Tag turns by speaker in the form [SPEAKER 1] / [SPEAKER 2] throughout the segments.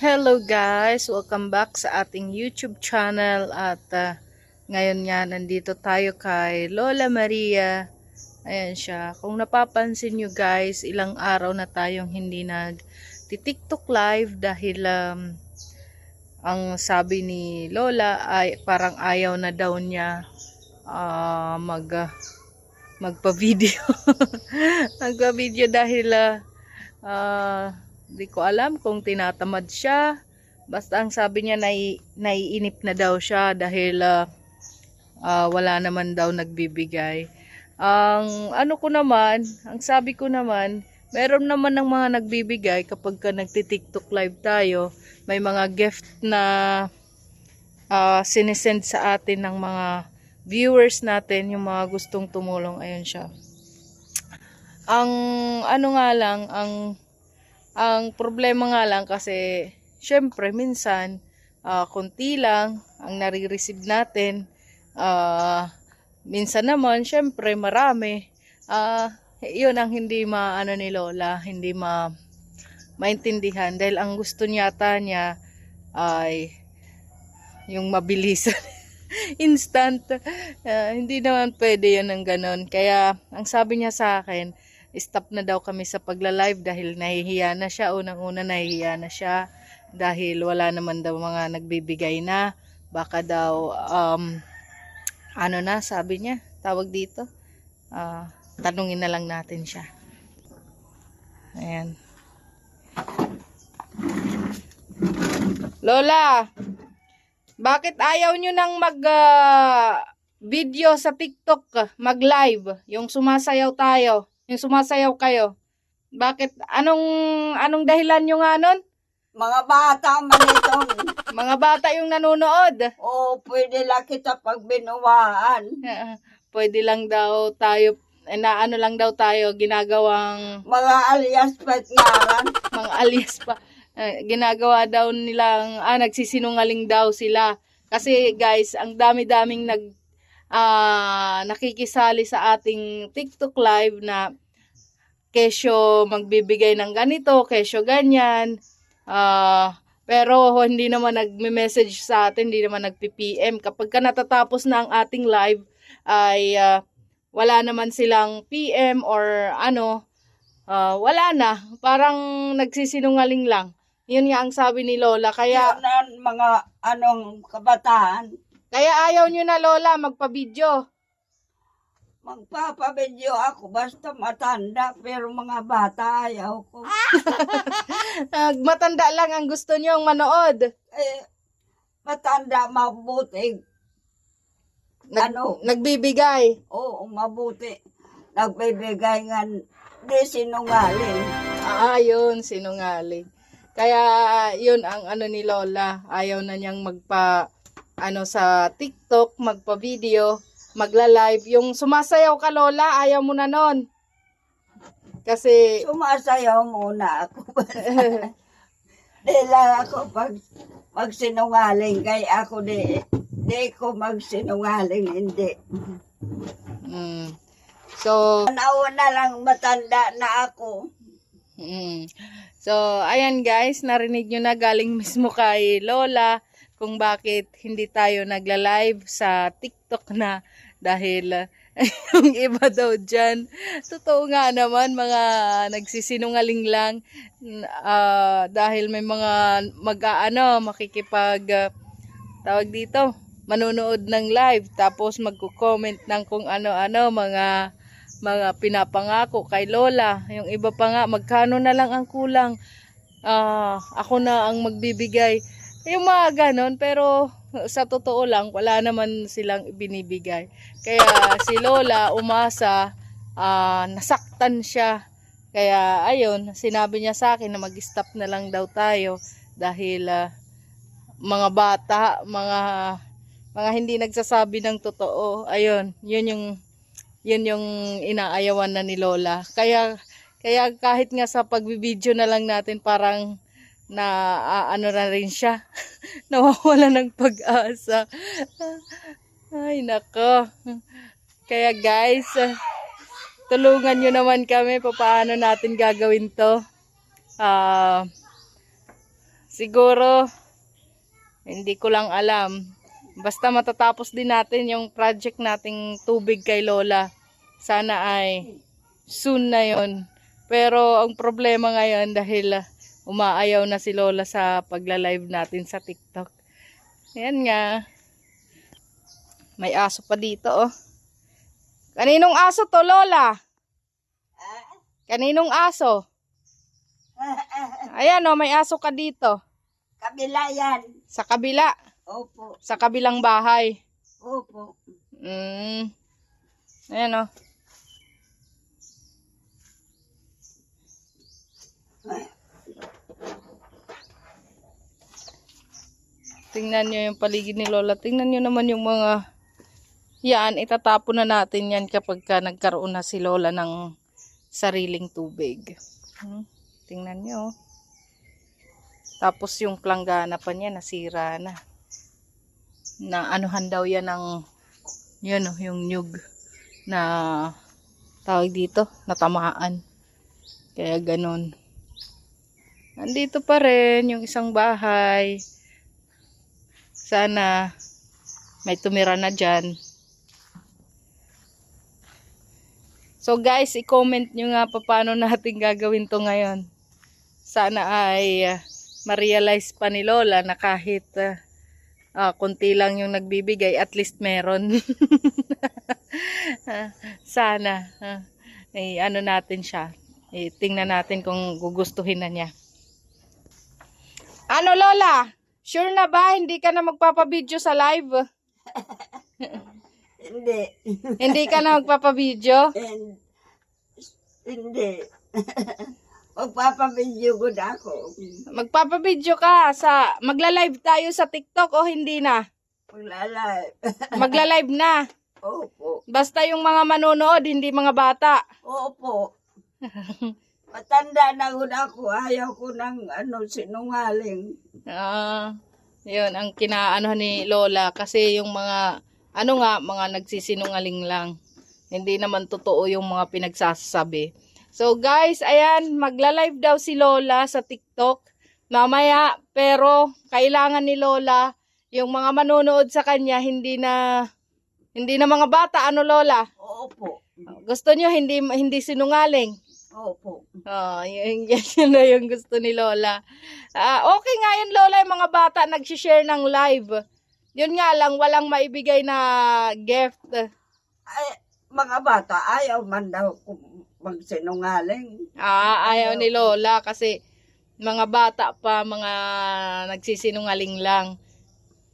[SPEAKER 1] Hello guys! Welcome back sa ating YouTube channel at ah, ngayon nga nandito tayo kay Lola Maria. Ayan siya. Kung napapansin nyo guys, ilang araw na tayong hindi nag TikTok live dahil um, ang sabi ni Lola ay parang ayaw na daw niya ah, mag ah, magpa-video. magpa-video dahil ah, ah, di ko alam kung tinatamad siya. Basta ang sabi niya nai, naiinip na daw siya dahil ah, ah, wala naman daw nagbibigay. Ang ano ko naman, ang sabi ko naman, meron naman ng mga nagbibigay kapag ka nagti-TikTok live tayo, may mga gift na ah, sinesend sa atin ng mga viewers natin, yung mga gustong tumulong. Ayun siya. Ang ano nga lang, ang ang problema nga lang kasi, syempre, minsan, ah, konti lang ang nare-receive natin. Ah, minsan naman, syempre, marami. Ah, yun ang hindi maano ni Lola, hindi ma maintindihan dahil ang gusto niya ata niya ay yung mabilisan instant Ah, hindi naman pwede yun ng ganon kaya ang sabi niya sa akin stop na daw kami sa pagla-live dahil nahihiya na siya. Unang-una nahihiya na siya dahil wala naman daw mga nagbibigay na. Baka daw, um, ano na, sabi niya, tawag dito. Ah, tanungin na lang natin siya. Ayan. Lola, bakit ayaw nyo nang mag ah, video sa TikTok, mag-live, yung sumasayaw tayo? Yung sumasayaw kayo. Bakit? Anong anong dahilan nyo nga nun?
[SPEAKER 2] Mga bata man ito.
[SPEAKER 1] Mga bata yung nanonood.
[SPEAKER 2] O pwede lang kita pag binuwaan.
[SPEAKER 1] Pwede lang daw tayo, na ano lang daw tayo, ginagawang
[SPEAKER 2] Mga alias patngaran.
[SPEAKER 1] mga alias pa. Eh, ginagawa daw nilang, ah, nagsisinungaling daw sila. Kasi guys, ang dami-daming nag, ah, nakikisali sa ating TikTok live na kesyo magbibigay ng ganito, kesyo ganyan. Ah, pero hindi naman nagme-message sa atin, hindi naman nagpi-PM. Kapag ka natatapos na ang ating live, ay ah, wala naman silang PM or ano, ah, wala na. Parang nagsisinungaling lang. Yun nga ang sabi ni Lola. Kaya,
[SPEAKER 2] Yan mga anong kabataan.
[SPEAKER 1] Kaya ayaw nyo na Lola magpa-video.
[SPEAKER 2] Magpapabidyo ako basta matanda pero mga bata ayaw ko.
[SPEAKER 1] Ah, matanda lang ang gusto nyong manood.
[SPEAKER 2] Eh, matanda mabuti.
[SPEAKER 1] Nag-
[SPEAKER 2] Ano?
[SPEAKER 1] Nagbibigay.
[SPEAKER 2] Oo, mabuti. Nagbibigay nga di sinungaling.
[SPEAKER 1] Ah, yun, sinungaling. Kaya, yun ang ano ni Lola. Ayaw na niyang magpa, ano, sa TikTok, magpa-video, magla-live. Yung sumasayaw ka, Lola, ayaw mo na nun. Kasi,
[SPEAKER 2] Sumasayaw muna ako. lang ako pag magsinungaling kay ako di di ko magsinungaling hindi.
[SPEAKER 1] mm, so,
[SPEAKER 2] Nauna na lang matanda na ako.
[SPEAKER 1] Mm. So, ayan guys, narinig nyo na galing mismo kay Lola kung bakit hindi tayo nagla-live sa TikTok na dahil uh, yung iba daw dyan, totoo nga naman, mga nagsisinungaling lang ah, dahil may mga mag-aano, makikipag ah, tawag dito, manonood ng live tapos magko-comment ng kung ano-ano mga mga pinapangako kay Lola. Yung iba pa nga, magkano na lang ang kulang. Ah, ako na ang magbibigay. Yung mga ganon, pero sa totoo lang, wala naman silang ibinibigay. Kaya si Lola umasa, ah, nasaktan siya. Kaya ayun, sinabi niya sa akin na mag-stop na lang daw tayo dahil ah, mga bata, mga mga hindi nagsasabi ng totoo. Ayun, yun yung yun yung inaayawan na ni Lola. Kaya kaya kahit nga sa pagbibideo na lang natin parang na ah, ano na rin siya. Nawawala ng pag-asa. Ay nako. Kaya guys, ah, tulungan nyo naman kami paano natin gagawin to. Ah, Siguro, hindi ko lang alam. Basta matatapos din natin yung project nating tubig kay Lola. Sana ay soon na yon. Pero ang problema ngayon dahil ah, umaayaw na si Lola sa pagla-live natin sa TikTok. Ayan nga. May aso pa dito oh. Kaninong aso to Lola? Kaninong aso? Ayan oh, may aso ka dito.
[SPEAKER 2] Kabila yan.
[SPEAKER 1] Sa kabila.
[SPEAKER 2] Opo.
[SPEAKER 1] Sa kabilang bahay.
[SPEAKER 2] Opo.
[SPEAKER 1] Mm. Ayan oh. Tingnan nyo yung paligid ni Lola. Tingnan nyo naman yung mga... Yan, itatapon na natin yan kapag ka nagkaroon na si Lola ng sariling tubig. Hmm, Tingnan nyo. Tapos yung planggana pa niya nasira na. Na anuhan daw yan ng... Yun oh, yung nyug na tawag dito, natamaan. Kaya ganun. Nandito pa rin yung isang bahay. Sana may tumira na dyan. So guys, i-comment nyo nga pa paano natin gagawin to ngayon. Sana ay ah, ma-realize pa ni Lola na kahit ah, ah, konti lang yung nagbibigay, at least meron. Sana. ah, eh, ano natin siya. Eh, tingnan natin kung gugustuhin na niya. Ano Lola? Sure na ba hindi ka na magpapabideo sa live?
[SPEAKER 2] Hindi.
[SPEAKER 1] hindi ka na magpapabideo?
[SPEAKER 2] Hindi. Magpapabidyo ko na ako.
[SPEAKER 1] Magpapabideo ka sa magla-live tayo sa TikTok o hindi na?
[SPEAKER 2] Maglalay.
[SPEAKER 1] Magla-live na.
[SPEAKER 2] Opo.
[SPEAKER 1] Basta yung mga manonood, hindi mga bata.
[SPEAKER 2] Opo. Matanda na na ako. Ayaw ko ng ano, sinungaling.
[SPEAKER 1] Ah, yun ang kinaano ni Lola kasi yung mga ano nga mga nagsisinungaling lang. Hindi naman totoo yung mga pinagsasabi. So guys, ayan, magla-live daw si Lola sa TikTok mamaya pero kailangan ni Lola yung mga manonood sa kanya hindi na hindi na mga bata ano Lola.
[SPEAKER 2] Opo.
[SPEAKER 1] Gusto niyo hindi hindi sinungaling.
[SPEAKER 2] Opo.
[SPEAKER 1] Oh, yun, yan, yun na yung gusto ni Lola. Ah, okay nga yun, Lola, yung mga bata nag-share ng live. Yun nga lang, walang maibigay na gift.
[SPEAKER 2] Ay, mga bata, ayaw man daw magsinungaling.
[SPEAKER 1] Ah, ayaw ni Lola kasi mga bata pa, mga nagsisinungaling lang.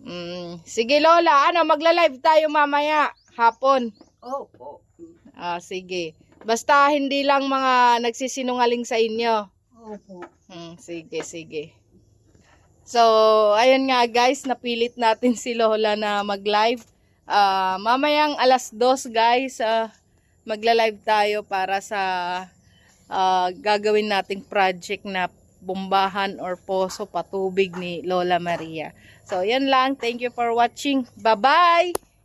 [SPEAKER 1] Mm, sige, Lola, ano, magla-live tayo mamaya, hapon.
[SPEAKER 2] Opo.
[SPEAKER 1] Ah, sige. Basta hindi lang mga nagsisinungaling sa inyo.
[SPEAKER 2] Opo.
[SPEAKER 1] Hmm, sige, sige. So, ayun nga guys, napilit natin si Lola na mag-live. Ah, mamayang alas dos guys, ah, magla-live tayo para sa ah, gagawin nating project na bombahan or poso patubig ni Lola Maria. So, yan lang. Thank you for watching. Bye-bye!